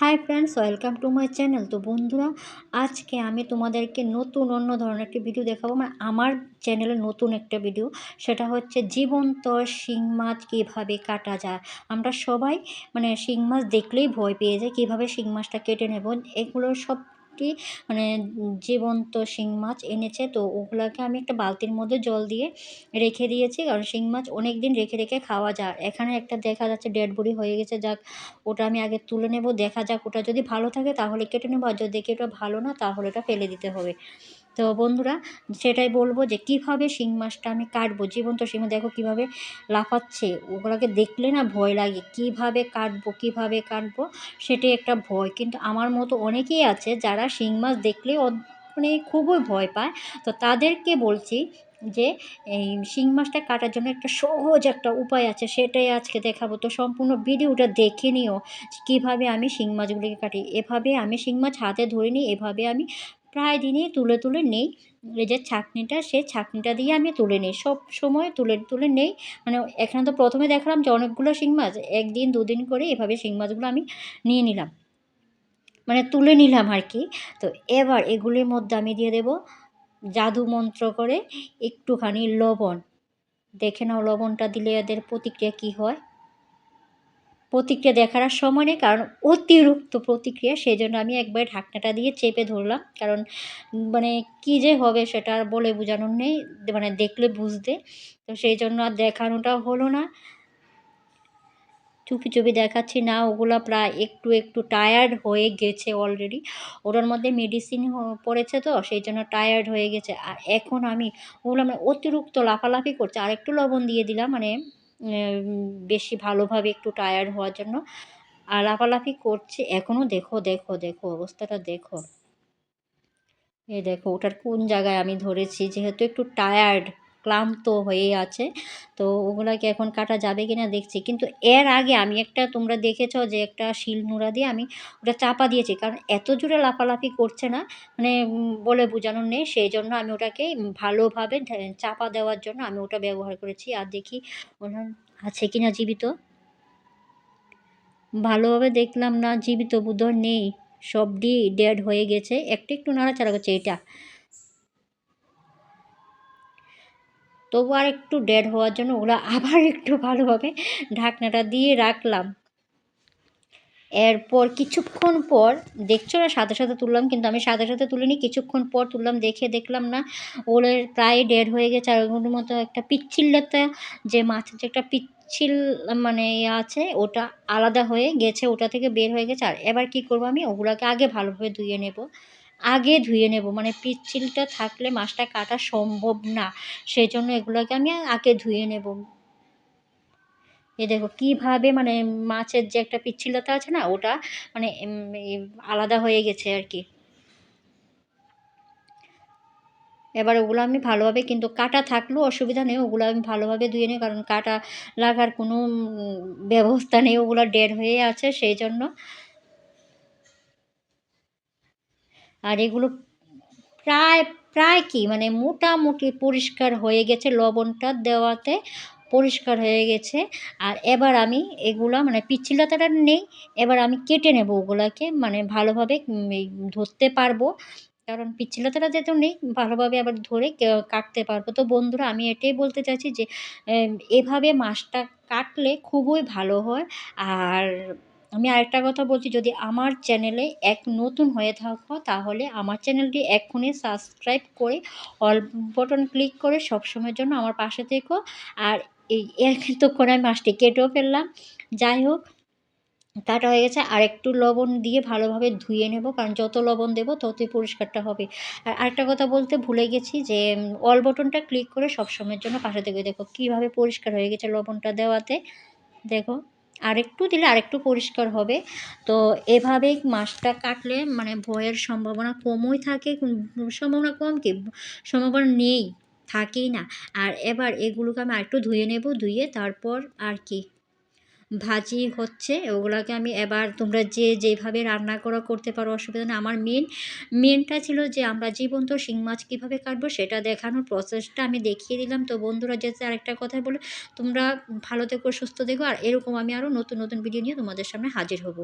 Hi friends welcome to my channel তো বন্ধুরা, আজকে আমি তোমাদেরকে নতুন অন্য ধরনের একটি ভিডিও দেখাবো। মানে আমার চ্যানেলে নতুন একটা ভিডিও সেটা হচ্ছে জীবন্ত শিং মাছ কীভাবে কাটা যায়। আমরা সবাই মানে শিং মাছ দেখলেই ভয় পেয়ে যাই কীভাবে শিং মাছটা কেটে নেব। এগুলো সব মানে জীবন্ত শিং মাছ এনেছে। তো ওগুলোকে আমি একটা বালতির মধ্যে জল দিয়ে রেখে দিয়েছি। কারণ শিং মাছ অনেক দিন রেখে রেখে খাওয়া যায়। এখানে একটা দেখা যাচ্ছে ডেড বডি হয়ে গেছে। যাক, ওটা আমি আগে তুলে নেব। দেখা যাক ওটা যদি ভালো থাকে তাহলে কেটে নেব। আর যদি দেখি ওটা ভালো না, তাহলে ওটা ফেলে দিতে হবে। তো বন্ধুরা, সেটাই বলব যে কীভাবে শিং মাছটা আমি কাটবো? জীবন্ত শিং, দেখো কীভাবে লাফাচ্ছে। ওগুলোকে দেখলে না ভয় লাগে। কীভাবে কাটবো কীভাবে কাটবো, সেটাই একটা ভয়। কিন্তু আমার মতো অনেকেই আছে যারা শিং মাছ দেখলে মানে খুবই ভয় পায়। তো তাদেরকে বলছি যে, এই শিং মাছটা কাটার জন্য একটা সহজ একটা উপায় আছে, সেটাই আজকে দেখাবো। তো সম্পূর্ণ ভিডিওটা দেখে নিও কীভাবে আমি শিং মাছগুলিকে কাটি। এভাবে আমি শিং মাছ হাতে ধরে নিই, এভাবে আমি প্রায় দিনই তুলে তুলে নেই। এই যে ছাঁকনিটা সেই ছাঁকনিটা দিয়ে আমি তুলে নিই। সব সময় তুলে তুলে নেই। মানে এখানে তো প্রথমে দেখালাম যে অনেকগুলো শিং মাছ, একদিন, দুদিন করে এভাবে শিং মাছগুলো আমি নিয়ে নিলাম। মানে তুলে নিলাম আর কি। তো এবার এগুলির মধ্যে আমি দিয়ে দেব জাদু মন্ত্র করে একটুখানি লবণ। দেখে নাও লবণটা দিলে এদের প্রতিক্রিয়া কী হয়। প্রতিক্রিয়া দেখার আর সময় নেই, কারণ অতিরিক্ত প্রতিক্রিয়া সেই জন্য আমি একবার ঢাকনাটা দিয়ে চেপে ধরলাম। কারণ মানে কী যে হবে সেটা আর বলে বোঝানোর নেই মানে দেখলে বুঝতে। তো সেই জন্য আর দেখানোটা হলো না। চুপি চুপি দেখাচ্ছি না, ওগুলো প্রায় একটু একটু টায়ার্ড হয়ে গেছে অলরেডি ওটার মধ্যে মেডিসিন পড়েছে তো, সেই জন্য টায়ার্ড হয়ে গেছে। আর এখন আমি, ওগুলো মানে অতিরিক্ত লাফালাফি করছে। আর একটু লবণ দিয়ে দিলাম মানে বেশি ভালোভাবে একটু টায়ার্ড হওয়ার জন্য। আর লাফালাফি করছে এখনও দেখো দেখো দেখো, অবস্থাটা দেখো। এ দেখো, ওটার কোন জায়গায় আমি ধরেছি, যেহেতু একটু টায়ার্ড ক্লান্ত হয়ে আছে। তো ওগুলাকে এখন কাটা যাবে কি না দেখছি। কিন্তু এর আগে আমি একটা তোমরা দেখেছ যে একটা শিল নোড়া দিয়ে আমি ওটা চাপা দিয়েছি। কারণ এত জোরে লাফালাফি করছে না মানে বলে বোঝানোর নেই। সেই জন্য আমি ওটাকে ভালোভাবে চাপা দেওয়ার জন্য আমি ওটা ব্যবহার করেছি। আর দেখি ওনার আছে কি না জীবিত? ভালোভাবে দেখলাম না, জীবিত বোধ নেই। সবটি ডেড হয়ে গেছে। একটু একটু নাড়াচাড়া করছে। এটা তবু আর একটু ডেড হওয়ার জন্য ওরা আবার একটু ভালোভাবে ঢাকনাটা দিয়ে রাখলাম। এরপর কিছুক্ষণ পর, দেখছ না, সাথে সাথে তুললাম, কিন্তু আমি সাথে সাথে তুলিনি, কিছুক্ষণ পর তুললাম, দেখে দেখলাম না ওলের প্রায় ডেড হয়ে গেছে, আর ওগুলোর মতো একটা পিচ্ছিল্যতা যে মাছের যে একটা পিচ্ছিল মানে ইয়ে আছে, ওটা আলাদা হয়ে গেছে, ওটা থেকে বের হয়ে গেছে, আর এবার কি করব আমি, ওগুলোকে আগে ভালোভাবে ধুয়ে নেব। আগে ধুয়ে নেব। মানে পিচ্ছিলটা থাকলে মাছটা কাটা সম্ভব না। সেই জন্য এগুলোকে আমি আগে ধুয়ে নেব। এ দেখো কীভাবে মানে মাছের যে একটা পিচ্ছিলতা আছে না, ওটা মানে আলাদা হয়ে গেছে আর কি। এবার ওগুলো আমি ভালোভাবে কিন্তু কাটা থাকলেও অসুবিধা নেই, ওগুলো আমি ভালোভাবে ধুয়ে নিই, কারণ কাটা লাগার কোনো ব্যবস্থা নেই। ওগুলো ডেড হয়ে আছে, সেই জন্য আর এগুলো প্রায় প্রায় কি? মানে মোটামুটি পরিষ্কার হয়ে গেছে, লবণটা দেওয়াতে পরিষ্কার হয়ে গেছে। আর এবার আমি এগুলো মানে পিচ্ছিলতাটা নেই, এবার আমি কেটে নেব ওগুলাকে মানে ভালোভাবে ধরতে পারব। কারণ পিচ্ছিলতাটা যেহেতু নেই, ভালোভাবে আবার ধরে কাটতে পারব। তো বন্ধুরা, আমি এটাই বলতে চাইছি যে এভাবে মাছটা কাটলে খুবই ভালো হয়। আর আমি আরেকটা কথা বলছি, যদি আমার চ্যানেলে এক নতুন হয়ে থাকো, তাহলে আমার চ্যানেলটি এক্ষুনি সাবস্ক্রাইব করে অল বটন ক্লিক করে সবসময়ের জন্য আমার পাশে থেকো। আর এই এতক্ষণ আমি মাছটি কেটেও ফেললাম। যাই হোক, কাটা হয়ে গেছে। আর একটু লবণ দিয়ে ভালোভাবে ধুয়ে নেব, কারণ যত লবণ দেবো, ততই পরিষ্কারটা হবে। আর আরেকটা কথা বলতে ভুলে গেছি যে অল বটনটা ক্লিক করে সবসময়ের জন্য পাশে থেকে। দেখো কীভাবে পরিষ্কার হয়ে গেছে লবণটা দেওয়াতে। দেখো। আরেকটু দিলে আরেকটু পরিষ্কার হবে। তো এভাবেই মাছটা কাটলে মানে ভয়ের সম্ভাবনা কমই থাকে সম্ভাবনা কম কি? সম্ভাবনা নেই, থাকেই না। আর এবার এগুলোকে আমি আরেকটু ধুয়ে নেব, ধুয়ে তারপর আর কি ভাজি হচ্ছে, ওগুলোকে আমি এবার তোমরা যে যেভাবে রান্না করা করতে পারো অসুবিধা নেই। আমার মেন মেনটা ছিল যে আমরা জীবন্ত শিং মাছ কীভাবে কাটবো সেটা দেখানোর প্রসেসটা আমি দেখিয়ে দিলাম। তো বন্ধুরা যেতে আরেকটা কথা বলে, তোমরা ভালো থেকো, সুস্থ দেখো আর এরকম আমি আরও নতুন নতুন ভিডিও নিয়ে তোমাদের সামনে হাজির হব।